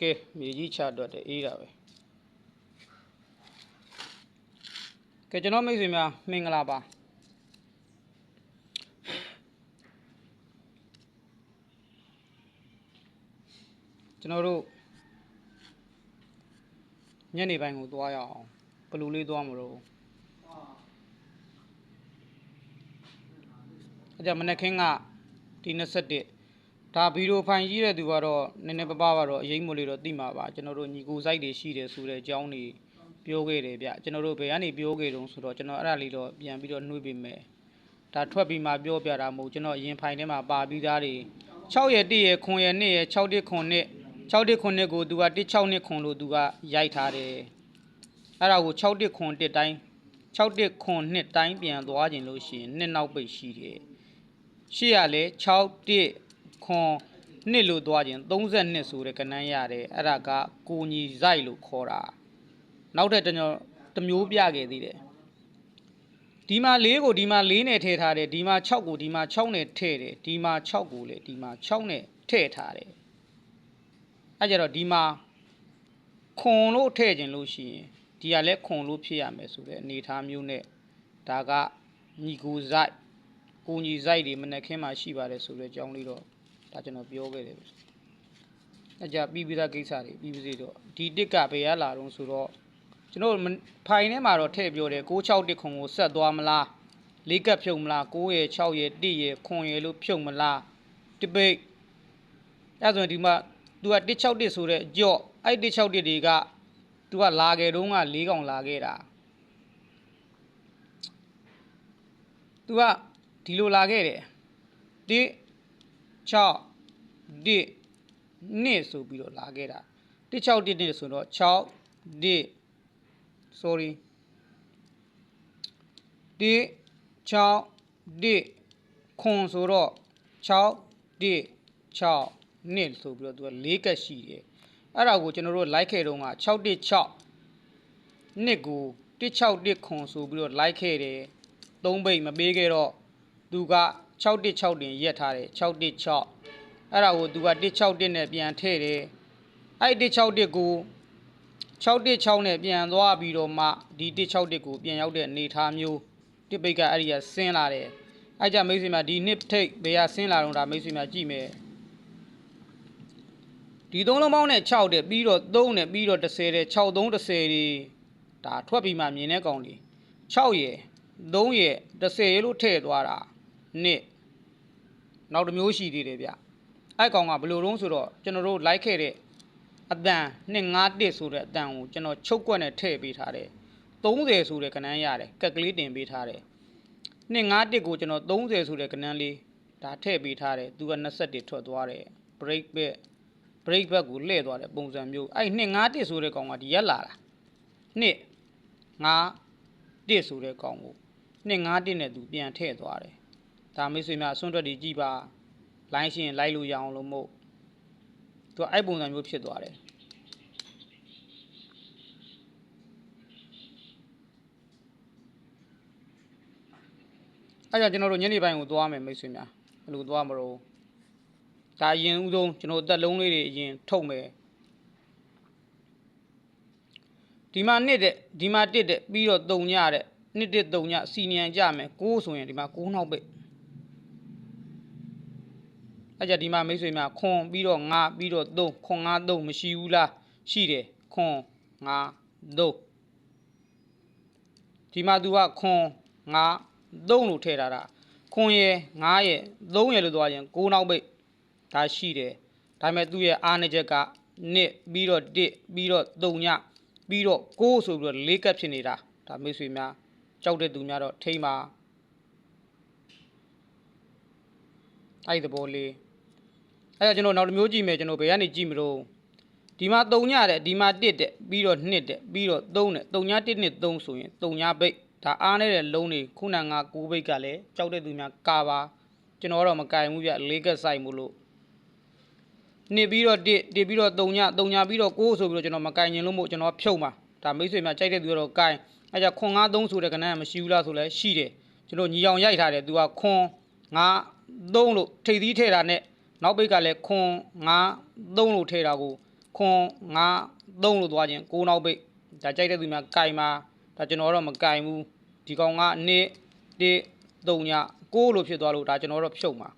ကဲမြေကြီးချတော့တဲ့အေးတာပဲကဲကျွန်တော်မိတ်ဆွေများမင်္ဂလာပါကျွန်တော်တို့ညနေပိုင်းကိုသွားရအောင်ဘယ်လိုလေးသွားမလို့အကြမနေ့ခင်းကဒီ21 ဒါဗီဒီယိုဖိုင်ကြီးတဲ့သူကတော့နည်းနည်းပါးပါးကတော့အရေးမလို့တော့သိမှာပါကျွန်တော်တို့ညီကိုစိုက်တွေရှိတယ်ဆိုတဲ့အကြောင်းတွေပြောခဲ့တယ်ဗျကျွန်တော်တို့ဘယ်ကနေပြောခဲ့တုံးဆိုတော့ကျွန်တော်အဲ့ဒါလေးတော့ပြန်ပြီးတော့နှွေးပေးမယ်ဒါထွက်ပြီးမှပြောပြတာမဟုတ်ကျွန်တော်အရင်ဖိုင်ထဲမှာပါပြီးသားတွေ6ရက်1ရက်9ရက်2ရက်6ရက်9နှစ်6ရက်9နှစ်ကိုသူက16နှစ်ခွန်လို့သူကရိုက်ထားတယ်အဲ့ဒါကို6ရက်9တစ်တိုင်း6ရက်9နှစ်တိုင်းပြန်သွားခြင်းလို့ရှိရင်နှစ်နောက်ပိတ်ရှိတယ်ရှေ့ရလဲ6တစ် ခွန်နှစ်လို့သွားခြင်း32ဆိုတဲ့ကဏ္ဍရတယ်အဲ့ဒါကကိုညီဇိုက်လို့ခေါ်တာနောက်ထပ်ကျွန်တော်တစ်မျိုးပြခဲ့သေးတယ်ဒီမှာ၄ကိုဒီမှာ၄နဲ့ထည့်ထားတယ်ဒီမှာ6ကိုဒီမှာ6နဲ့ထည့်တယ်ဒီမှာ6ကိုလေဒီမှာ6နဲ့ထည့်ထားတယ်အဲ့ကြတော့ဒီမှာခွန်လို့ထည့်ခြင်းလို့ရှိရင်ဒီကလည်းခွန်လို့ဖြစ်ရမယ်ဆိုတဲ့အနေအထားမျိုးနဲ့ဒါကညီကိုဇိုက်ကိုကြီးစိုက်တွေမနေ့ခင်းမှရှိပါတယ်ဆိုတဲ့အကြောင်းလေးတော့ ဒါကျွန်တော်ပြောခဲ့တယ်။အကြပြီးပြီးသားကိစ္စတွေပြီးပါစေတော့ဒီတစ်ကဘယ်ရလာတော့ဆိုတော့ကျွန်တော်ဖိုင်ထဲမှာတော့ထည့်ပြောတယ်66တစ်ခွန်ကိုဆက်သွားမလားလေးကပ်ဖြုတ်မလား9ရဲ့6ရဲ့1ရဲ့ခွန်ရဲ့လို့ဖြုတ်မလားတပိတ်အဲ့ဆိုရင်ဒီမှာ तू က161ဆိုတဲ့ကြော့အဲ့161တွေက तू ကလာခဲ့တုန်းက၄កောင်လာခဲ့တာ तू ကဒီလိုလာခဲ့တယ်1 6 1နှစ်ဆိုပြီးတော့လာခဲ့တာ1 6 1နှစ်ဆိုတော့6 1 sorry 1 6 1ခွန်ဆိုတော့6 1 6နှစ်ဆိုပြီးတော့သူက၄ကက်ရှိတယ်အဲ့ဒါကိုကျွန်တော်တို့လိုက်ခဲ့တုန်းက6 1 6နှစ်ကို161ခွန်ဆိုပြီးတော့လိုက်ခဲ့တယ်၃ဘိတ်မပေးခဲ့တော့သူက 616တင်ရက်ထားတယ်616အဲ့ဒါကိုသူက161နဲ့ပြန်ထည့်တယ်အဲ့161ကို616နဲ့ပြန်သွားပြီးတော့မှဒီ161ကိုပြန်ရောက်တဲ့အနေထားမျိုးတစ်ပိတ်ကအဲ့ဒီကဆင်းလာတယ်အဲ့ကြမိတ်ဆွေများဒီနှစ်ထိတ်ဘယ်ကဆင်းလာတော့ဒါမိတ်ဆွေများကြည့်မယ်ဒီသုံးလုံးပေါင်းနဲ့6တဲ့ပြီးတော့3နဲ့ပြီးတော့10တဲ့6 3 10တွေဒါထွက်ပြီးမှမြင်တဲ့ကောင်တွေ6ရယ်3ရယ်10လို့ထည့်သွားတာ နှစ်နောက်တစ်မျိုးရှိသေးတယ်ဗျအဲ့ကောင်ကဘယ်လိုတုံးဆိုတော့ကျွန်တော်တို့လိုက်ခဲ့တဲ့အတန်251ဆိုတဲ့အတန်ကိုကျွန်တော်ချုပ်ကွက်နဲ့ထည့်ပေးထားတယ်30ဆိုတဲ့ကဏ္ဍရတယ်ကက်ကလေးတင်ပေးထားတယ်251ကိုကျွန်တော်30ဆိုတဲ့ကဏ္ဍလေးဒါထည့်ပေးထားတယ်သူက21ထွက်သွားတယ် break back break back ကိုလှည့်သွားတဲ့ပုံစံမျိုးအဲ့251ဆိုတဲ့ကောင်ကဒီရက်လာတာနှစ်5 1ဆိုတဲ့ကောင်ကို251နဲ့သူပြန်ထည့်သွားတယ် ဒါမိတ်ဆွေများအစွန်းထွက်တွေကြည်ပါလိုင်းရှင်လိုက်လို့ရအောင်လို့မို့သူကအဲ့ပုံစံမျိုးဖြစ်သွားတယ်အဲ့ကြောင့်ကျွန်တော်တို့ညနေပိုင်းကိုသွားမယ်မိတ်ဆွေများဘယ်လိုသွားမလို့ဒါအရင်ဦးဆုံးကျွန်တော်တက်လုံးလေးတွေအရင်ထုတ်မယ်ဒီမှာနှစ်တဲ့ဒီမှာတစ်တဲ့ပြီးတော့တုံညတဲ့နှစ်တစ်တုံညစီနီယံကြမယ်6ဆိုရင်ဒီမှာ6နောက်ပိတ် အဲ့ကြဒီမှာမိတ်ဆွေများခွန်ပြီးတော့9ပြီးတော့3ခွန်9 3မရှိဘူးလားရှိတယ်ခွန်9 3ဒီမှာ तू ကခွန်9 3လို့ထည့်ထားတာခွန်ရယ်9ရယ်3ရယ်လို့သွားရင်6နောက်ပိတ်ဒါရှိတယ်ဒါပေမဲ့သူ့ရဲ့အားနည်းချက်ကနှစ်ပြီးတော့1ပြီးတော့3ညပြီးတော့6ဆိုပြီးတော့၄ကပ်ဖြစ်နေတာဒါမိတ်ဆွေများကြောက်တဲ့သူများတော့ထိမ့်ပါအဲ့ဒီသဘောလေး အဲ့တော့ကျွန်တော်နောက်တစ်မျိုးကြည့်မယ်ကျွန်တော်ဘယ်ကနေကြည့်မလို့ဒီမှာ3ညတဲ့ဒီမှာ1တဲ့ပြီးတော့2တဲ့ပြီးတော့3တဲ့3ည1နဲ့3ဆိုရင်3ညဘိတ်ဒါအားနေတဲ့လုံးတွေခုနက9ဘိတ်ကလည်းကြောက်တဲ့သူများကာပါကျွန်တော်တော့မကင်ဘူးဗျ၄ကက်ဆိုင်မို့လို့နှစ်ပြီးတော့1တစ်ပြီးတော့3ည3ညပြီးတော့6ဆိုပြီးတော့ကျွန်တော်မကင်ရင်လို့မို့ကျွန်တော်ဖြုတ်မှာဒါမိတ်ဆွေများကြိုက်တဲ့သူကတော့ကင်အဲကြခွန်93ဆိုတဲ့ကဏ္ဍကမရှိဘူးလားဆိုလဲရှိတယ်ကျွန်တော်ညီအောင်ရိုက်ထားတယ်သူကခွန်9 3လို့ထိပ်သီးထည့်တာနဲ့ နောက်ပိတ်ကလည်းခွန်9 3လို့ထည့်တာကိုခွန်ငါ3လို့သွားခြင်း6နောက်ပိတ်ဒါကြိုက်တဲ့သူများကင်မှာဒါကျွန်တော်တော့မကင်ဘူးဒီကောင်က1 1 3ည6လို့ဖြစ်သွားလို့ဒါကျွန်တော်တော့ဖြုတ်မှာ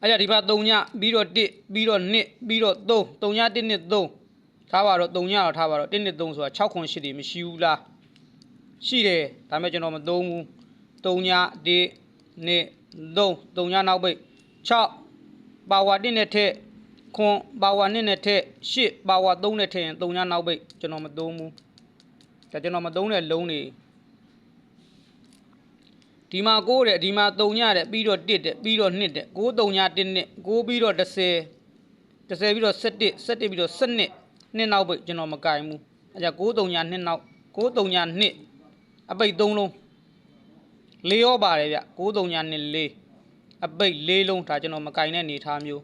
အဲ့ကြဒီဘက်3ညပြီးတော့1ပြီးတော့2ပြီးတော့3 3ည1 2 3ထားပါတော့3ညတော့ထားပါတော့1 2 3ဆိုတာ6ခွန်8တွေမရှိဘူးလားရှိတယ်ဒါပေမဲ့ကျွန်တော်မသုံးဘူး3ည1 2 3 3ညနောက်ပိတ် 6ပါဝါ1နဲ့ထက်ခွန်ပါဝါ2နဲ့ထက်8ပါဝါ3နဲ့ထက်ရင်3ညနောက်ပိတ်ကျွန်တော်မသုံးဘူးဒါကျွန်တော်မသုံးတဲ့လုံးတွေဒီမှာ9တဲ့ဒီမှာ3ညတဲ့ပြီးတော့1တဲ့ပြီးတော့2တဲ့9 3ည1နဲ့9ပြီးတော့10 10ပြီးတော့17 17ပြီးတော့12နှစ်နောက်ပိတ်ကျွန်တော်မကင်ဘူးအဲကြ9 3ည2နောက်9 3ည2အပိတ်3လုံးလေးရောပါတယ်ဗျ9 3ည2 4 အပိတ်၄လုံးဒါကျွန်တော်မကင်တဲ့အနေထားမျိုး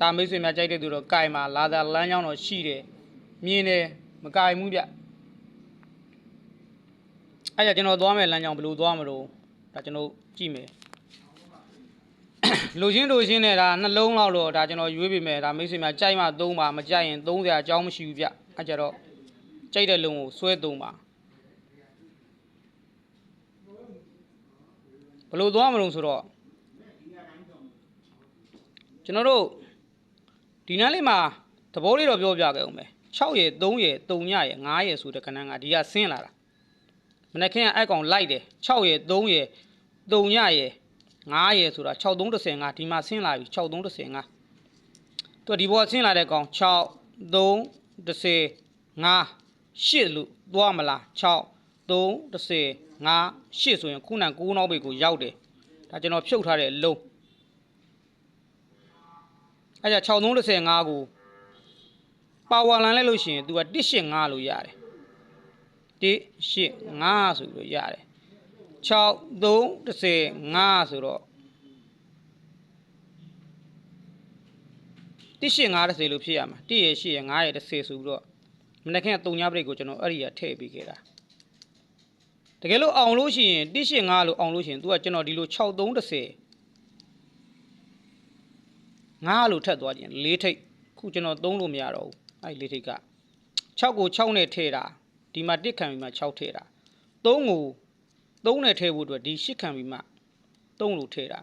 ဒါမိတ်ဆွေများကြိုက်တဲ့သူတော့ကင်မှာလာသာလမ်းကြောင်းတော့ရှိတယ်မြင်တယ်မကင်ဘူးဗျအဲ့ဒါကျွန်တော်သွားမယ်လမ်းကြောင်းဘယ်လိုသွားမလို့ဒါကျွန်တော်ကြည့်မယ်လူချင်းလူချင်းနဲ့ဒါနှလုံးလောက်တော့ဒါကျွန်တော်ရွေးပေးမယ်ဒါမိတ်ဆွေများကြိုက်မှသုံးပါမကြိုက်ရင်သုံးစရာအကြောင်းမရှိဘူးဗျအဲ့ကြတော့ကြိုက်တဲ့လုံကိုဆွဲသုံးပါဘယ် လိုသွားမလို့ဆိုတော့ကျွန်တော်တို့ဒီနားလေးမှာသဘောလေးတော့ပြောပြခဲ့အောင်မယ်6ရယ်3ရယ်3ညရယ်5ရယ်ဆိုတဲ့ခဏကဒီကဆင်းလာတာမနေ့ကအဲ့ကောင်လိုက်တယ်6ရယ်3ရယ်3ညရယ်9ရယ်ဆိုတာ6335ဒီမှာဆင်းလာပြီ6335သူကဒီဘောဆင်းလာတဲ့ကောင်6 3 30 5 8လို့သွားမလား6 3 30 5 8ဆိုရင်ခုနက9နောက်ဘေကိုရောက်တယ်ဒါကျွန်တော်ဖြုတ်ထားတဲ့အလုံးအဲကြ6335ကိုပါဝါလန်လိုက်လို့ရှိရင် तू က185လို့ရတယ်185ဆိုပြီးရတယ်6 3 35ဆိုတော့185 30လို့ဖြစ်ရမှာ1ရ8ရ9ရ30ဆိုပြီးတော့မနေ့က3ညပရိတ်ကိုကျွန်တော်အဲ့ဒီကထည့်ပေးခဲ့တာ တကယ်လို့အောင်လို့ရှိရင်185လို့အောင်လို့ရှိရင် तू ကကျွန်တော်ဒီလို6 3 30ငါးလို့ထပ်သွားခြင်း၄ထိပ်ခုကျွန်တော်သုံးလို့မရတော့ဘူးအဲ့၄ထိပ်က6ကို6နဲ့ထည့်တာဒီမှာ1ခံပြီးမှ6ထည့်တာ3ကို3နဲ့ထည့်ဖို့အတွက်ဒီ8ခံပြီးမှ3လို့ထည့်တာ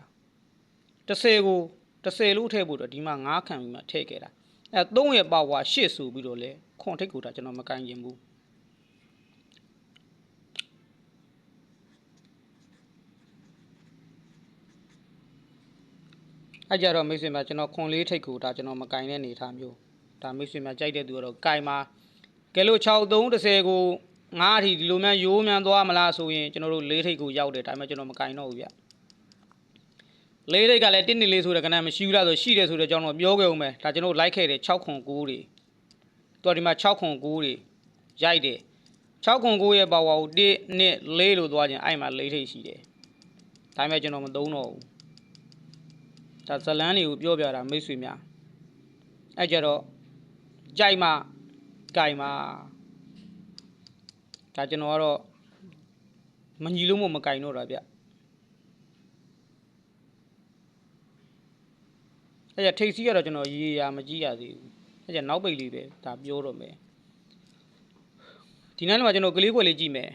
30ကို30လို့ထည့်ဖို့အတွက်ဒီမှာ9ခံပြီးမှထည့်ခဲ့တာအဲ3ရဲ့ပါဝါ8ဆိုပြီးတော့လေခွန်ထိပ်ကိုဒါကျွန်တော်မကန်ရင်ဘူး အဲ့ကြတော့မိတ်ဆွေများကျွန်တော်ခွန်လေးထိတ်ကိုဒါကျွန်တော်မကင်တဲ့အနေထားမျိုးဒါမိတ်ဆွေများကြိုက်တဲ့သူကတော့ကင်မှာကဲလို့6330ကိုငါးအထိဒီလိုများရိုးမြန်သွားမလားဆိုရင်ကျွန်တော်တို့လေးထိတ်ကိုရောက်တယ်ဒါပေမဲ့ကျွန်တော်မကင်တော့ဘူးဗျလေးထိတ်ကလည်းတင်းနေလေးဆိုတဲ့ကဏ္ဍမရှိဘူးလားဆိုရှိတယ်ဆိုတော့ကျွန်တော်ပြောခဲ့အောင်မယ်ဒါကျွန်တော်လိုက်ခဲ့တယ်6ခွန်9တွေတော်ဒီမှာ6ခွန်9တွေရိုက်တယ်6ခွန်9ရဲ့ပါဝါကို1 2 4လို့သွားခြင်းအဲ့မှာလေးထိတ်ရှိတယ်ဒါပေမဲ့ကျွန်တော်မသုံးတော့ဘူး ဒါဇလန်းတွေကိုပြောပြတာမိတ်ဆွေများအဲ့ကြတော့ကြိုက်မှကြိုက်မှဒါကျွန်တော်ကတော့မညီလို့မမကင်တော့တာဗျအဲ့ကြထိတ်စီးကတော့ကျွန်တော်ရေရာမကြည့်ရသေးဘူးအဲ့ကြနောက်ပိတ်လေးပဲဒါပြောတော့မယ်ဒီနေ့မှာကျွန်တော်ကလေးခွက်လေးကြည့်မယ်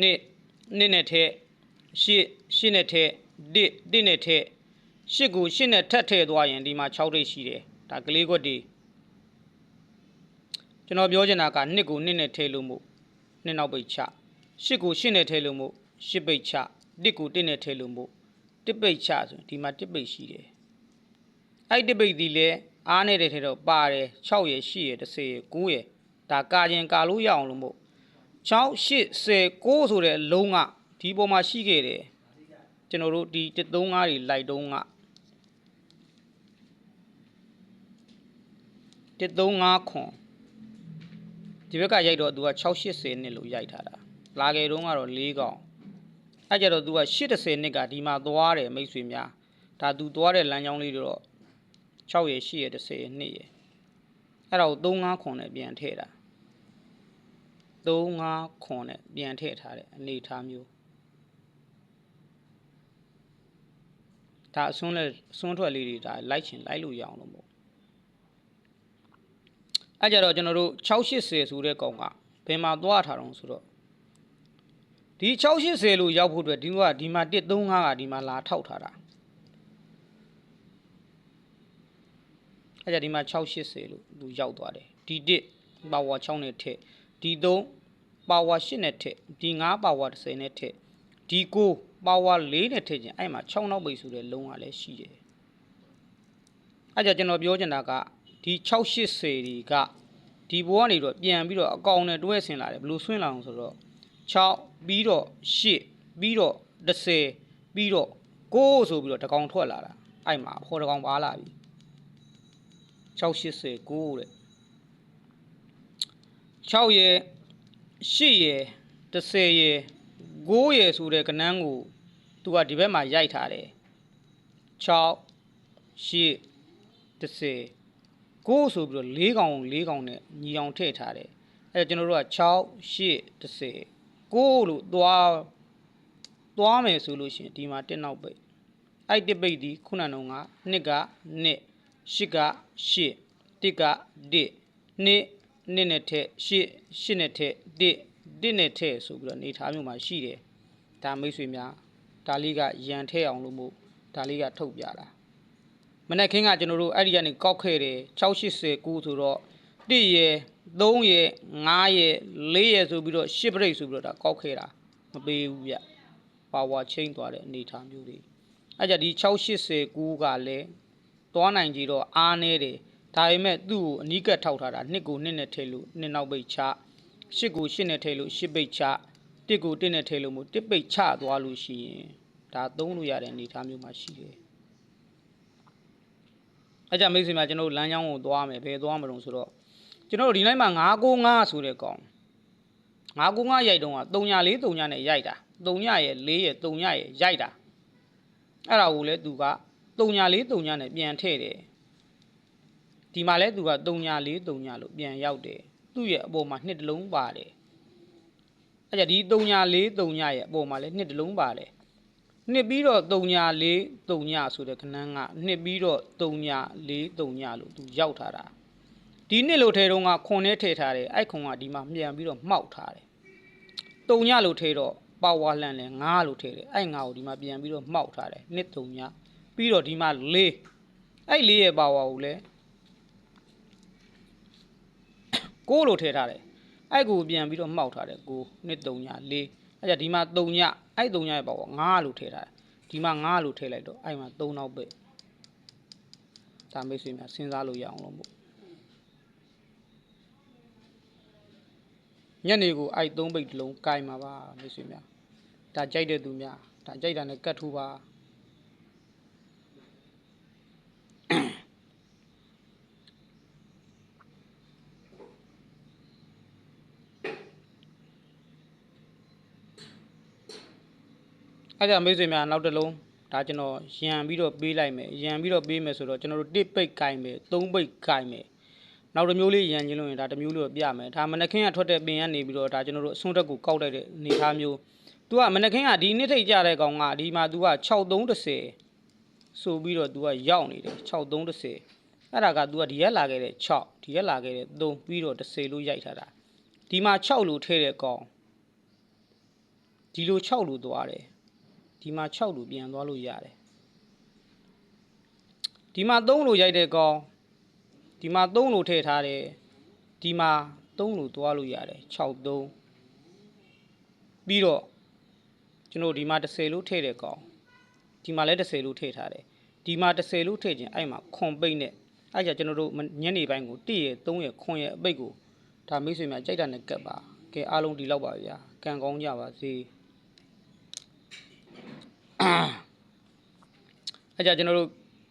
နှစ်နှစ်နဲ့ထက်ရှစ်ရှစ်နဲ့ထက် တစ်တစ်နဲ့ထက်ရှစ်ကိုရှစ်နဲ့ထပ်ထည့်သွားရင်ဒီမှာ6ထိပ်ရှိတယ်ဒါကလေးခွက်တွေကျွန်တော်ပြောချင်တာကနှစ်ကိုနှစ်နဲ့ထည့်လို့မို့နှစ်နောက်ပိတ်ချရှစ်ကိုရှစ်နဲ့ထည့်လို့မို့ရှစ်ပိတ်ချတစ်ကိုတစ်နဲ့ထည့်လို့မို့တစ်ပိတ်ချဆိုဒီမှာတစ်ပိတ်ရှိတယ်အဲ့တစ်ပိတ်ဒီလဲအားနေတဲ့ထဲတော့ပါတယ်6ရယ်8ရယ်10ရယ်9ရယ်ဒါကာခြင်းကာလို့ရအောင်လို့မို့6 8 10 9ဆိုတဲ့အလုံးကဒီပေါ်မှာရှိခဲ့တယ် ကျွန်တော်တို့ဒီ3 5တွေလိုက်တုံးက135ခွန်ဒီဘက်ကရိုက်တော့သူက680နှစ်လို့ရိုက်ထားတာလာခဲ့တုန်းကတော့၄កောင်အဲ့ကြတော့သူက80နှစ်ကဒီမှာသွားတယ်မိတ်ဆွေများဒါသူသွားတဲ့လမ်းကြောင်းလေးတော့6ရယ်8ရယ်10နှစ်ရယ်အဲ့ဒါကို35ခွန်နဲ့ပြန်ထည့်တာ35ခွန်နဲ့ပြန်ထည့်ထားတဲ့အနေထားမျိုး ဒါအစွန်းလက်အစွန်းထွက်လေးတွေဒါလိုက်ချင်လိုက်လို့ရအောင်လို့မို့အဲ့ကြတော့ကျွန်တော်တို့680ဆိုတဲ့ကောင်ကဘယ်မှာသွားထားတော့ဆိုတော့ဒီ680လို့ရောက်ဖို့အတွက်ဒီကဒီမှာ135ကဒီမှာလာထောက်ထားတာအဲ့ကြဒီမှာ680လို့သူရောက်သွားတယ်ဒီ1ပါဝါ6နဲ့ထက်ဒီ3ပါဝါ8နဲ့ထက်ဒီ5ပါဝါ10နဲ့ထက်ဒီ9 ပါဝါ4နဲ့ထက်ချင်းအဲ့မှာ6နောက်ပိတ်ဆိုတဲ့လုံးကလည်းရှိတယ်အဲ့ကြကျွန်တော်ပြောချင်တာကဒီ680တွေကဒီဘောကနေတော့ပြန်ပြီးတော့အကောင်နဲ့တွဲဆင်လာတယ်ဘယ်လိုဆွင်းလာအောင်ဆိုတော့6ပြီးတော့8ပြီးတော့10ပြီးတော့9ဆိုပြီးတော့တကောင်ထွက်လာတာအဲ့မှာဟောတကောင်ပါလာပြီ689တဲ့6ရယ်8ရယ်10ရယ် 9ရယ်ဆိုတဲ့ကနန်းကိုသူကဒီဘက်မှာရိုက်ထားတယ်6 8 10 9ဆိုပြီးတော့၄កောင်၄កောင်နဲ့ညီအောင်ထည့်ထားတယ်အဲကျွန်တော်တို့က6 8 10 9လို့သွားသွားမယ်ဆိုလို့ရှိရင်ဒီမှာတက်နောက်ပိတ်အဲ့တစ်ပိတ်ဒီခုနတုန်းကနှစ်ကနှစ်ရှစ်ကရှစ်တစ်ကတစ်နှစ်နှစ်နဲ့ထက်ရှစ်ရှစ်နဲ့ထက်တစ် တစ်နဲ့ထက်ဆိုပြီးတော့နေထားမျိုးမှာရှိတယ်ဒါမိတ်ဆွေများဒါလေးကရန်ထဲအောင်လို့မို့ဒါလေးကထုတ်ပြတာမနေ့ခင်းကကျွန်တော်တို့အဲ့ဒီကနေကောက်ခဲ့တယ်689ဆိုတော့1ရယ်3ရယ်5ရယ်4ရယ်ဆိုပြီးတော့10ပြိတ်ဆိုပြီးတော့ဒါကောက်ခဲ့တာမပေးဘူးဗျပါဝါချင်းသွားတဲ့အနေထားမျိုးတွေအဲ့ကြဒီ689ကလည်းသွားနိုင်ကြတော့အားနေတယ်ဒါပေမဲ့သူ့ကိုအနီးကပ်ထောက်ထားတာနှစ်ကိုနှစ်နဲ့ထည့်လို့နှစ်နောက်ပိတ်ချ ရှစ်ကိုရှစ်နဲ့ထည့်လို့ရှစ်ပိတ်ချတစ်ကိုတစ်နဲ့ထည့်လို့မို့တစ်ပိတ်ချသွားလို့ရှိရင်ဒါသုံးလို့ရတဲ့အနေအထားမျိုးမှာရှိတယ်။အဲကြမိတ်ဆွေများကျွန်တော်တို့လမ်းကြောင်းကိုသွားမယ်ဘယ်သွားမလို့ဆိုတော့ကျွန်တော်တို့ဒီလိုက်မှာ995ဆိုတဲ့ကောင်995ရိုက်တုံးက304 3နဲ့ရိုက်တာ3ရဲ့4ရဲ့3ရဲ့ရိုက်တာအဲ့ဒါကိုလည်းသူက304 3နဲ့ပြန်ထည့်တယ်ဒီမှာလဲသူက304 3လို့ပြန်ရောက်တယ် သူ့ရဲ့အပေါ်မှာနှစ်တလုံးပါတယ်အဲ့ကြဒီ304 3ရဲ့အပေါ်မှာလဲနှစ်တလုံးပါတယ်နှစ်ပြီးတော့304 3ဆိုတဲ့ခဏန်းကနှစ်ပြီးတော့304 3လို့သူရောက်ထားတာဒီနှစ်လို့ထဲတော့ကခွန်နဲ့ထည့်ထားတယ်အဲ့ခွန်ကဒီမှာမြန်ပြီးတော့မှောက်ထားတယ်3လို့ထဲတော့ပါဝါလန်လဲ9လို့ထည့်တယ်အဲ့9ကိုဒီမှာပြန်ပြီးတော့မှောက်ထားတယ်နှစ်3ပြီးတော့ဒီမှာ4အဲ့4ရဲ့ပါဝါကိုလဲ 6လို့ထည့်ထားတယ်အဲ့ကိုပြန်ပြီးတော့မှောက်ထားတယ်6နှစ်3ည4အဲ့ကြဒီမှာ3ညအဲ့3ညရဲ့ပေါ့9လို့ထည့်ထားတယ်ဒီမှာ9လို့ထည့်လိုက်တော့အဲ့မှာ3နောက်ပဲဒါမိတ်ဆွေများစဉ်းစားလို့ရအောင်လို့မို့ညနေကိုအဲ့3ပိတ်တစ်လုံးကင်ပါပါမိတ်ဆွေများဒါကြိုက်တဲ့သူများဒါကြိုက်တာနဲ့ကတ်ထိုးပါ အဲ့ဒါမိတ်ဆွေများနောက်တစ်လုံးဒါကျွန်တော်ရံပြီးတော့ပေးလိုက်မယ်ရံပြီးတော့ပေးမယ်ဆိုတော့ကျွန်တော်တို့တစ်ပိတ်ကင်မယ်သုံးပိတ်ကင်မယ်နောက်တစ်မျိုးလေးရံချင်းလို့ရင်ဒါတစ်မျိုးလို့ပြမယ်ဒါမနခင်ကထွက်တဲ့ပင်ကနေပြီးတော့ဒါကျွန်တော်တို့အစွန်းတက်ကိုကောက်လိုက်တဲ့နေသားမျိုးသူကမနခင်ကဒီနှစ်ထိတ်ကြတဲ့ကောင်ကဒီမှာသူက6330ဆိုပြီးတော့သူကရောက်နေတယ်6330အဲ့ဒါက तू ကဒီရက်လာခဲ့တဲ့6ဒီရက်လာခဲ့တဲ့3ပြီးတော့10လို့ရိုက်ထားတာဒီမှာ6လို့ထည့်တဲ့ကောင်ဒီလို6လို့သွားတယ် ဒီမှာ6လို့ပြန်သွားလို့ရတယ်ဒီမှာ3လို့ရိုက်တဲ့ကောင်ဒီမှာ3လို့ထည့်ထားတယ်ဒီမှာ3လို့သွားလို့ရတယ်6 3ပြီးတော့ကျွန်တော်ဒီမှာ30လို့ထည့်တဲ့ကောင်ဒီမှာလည်း30လို့ထည့်ထားတယ်ဒီမှာ30လို့ထည့်ခြင်းအဲ့မှာခွန်ပိတ်နဲ့အဲ့ကြကျွန်တော်တို့ညနေပိုင်းကို1ရဲ့3ရဲ့ခွန်ရဲ့အပိတ်ကိုဒါမိတ်ဆွေများကြိုက်တာနဲ့ကတ်ပါကဲအားလုံးဒီလောက်ပါဗျာကံကောင်းကြပါစေ အဲ့ကြကျွန်တော်တို့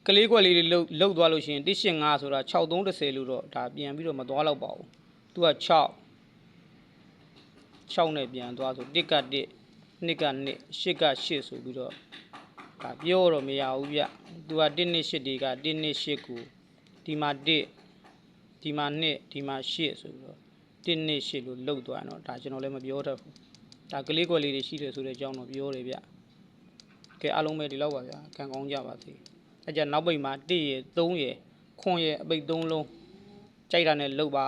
ကလေးကွက်လေးတွေလှုပ်လှုပ်သွားလို့ရှိရင်185ဆိုတာ6330လို့တော့ဒါပြန်ပြီးတော့မသွားတော့ပါဘူးသူက6 6နဲ့ပြန်သွားဆို1က1 2က2 8က8ဆိုပြီးတော့ဒါပြောတော့မရဘူးဗျသူက1နဲ့8တွေက1နဲ့8ကိုဒီမှာ1ဒီမှာ2ဒီမှာ8ဆိုပြီးတော့1နဲ့8လို့လှုပ်သွားတော့ဒါကျွန်တော်လည်းမပြောတတ်ဘူးဒါကလေးကွက်လေးတွေရှိတယ်ဆိုတဲ့အကြောင်းတော့ပြောတယ်ဗျ ကဲအားလုံးပဲဒီလောက်ပါဗျာခံကောင်းကြပါစေအဲကြနောက်ပိတ်မှာ1ရယ်3ရယ်ခွန်ရယ်အပိတ်3လုံးကြိုက်တာနဲ့လုတ်ပါ